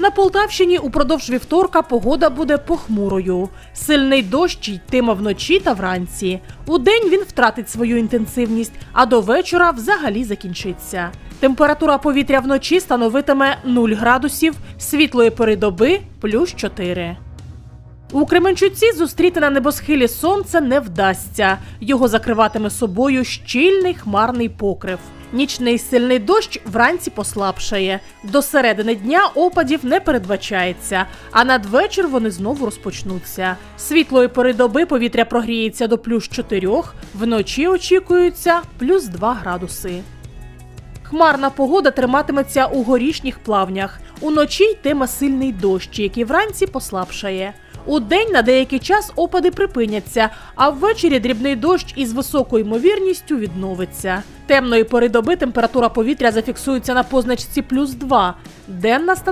На Полтавщині упродовж вівторка погода буде похмурою. Сильний дощ йтиме вночі та вранці. Удень він втратить свою інтенсивність, а до вечора взагалі закінчиться. Температура повітря вночі становитиме 0 градусів, світлої передоби плюс 4. У Кременчуці зустріти на небосхилі сонце не вдасться. Його закриватиме собою щільний хмарний покрив. Нічний сильний дощ вранці послабшає. До середини дня опадів не передбачається, а надвечір вони знову розпочнуться. Світлої пори доби повітря прогріється до плюс 4, вночі очікується плюс 2 градуси. Хмарна погода триматиметься у горішніх плавнях. Уночі йтиме сильний дощ, який вранці послабшає. Удень на деякий час опади припиняться, а ввечері дрібний дощ із високою ймовірністю відновиться. Темної пори доби температура повітря зафіксується на позначці плюс 2. Денна стане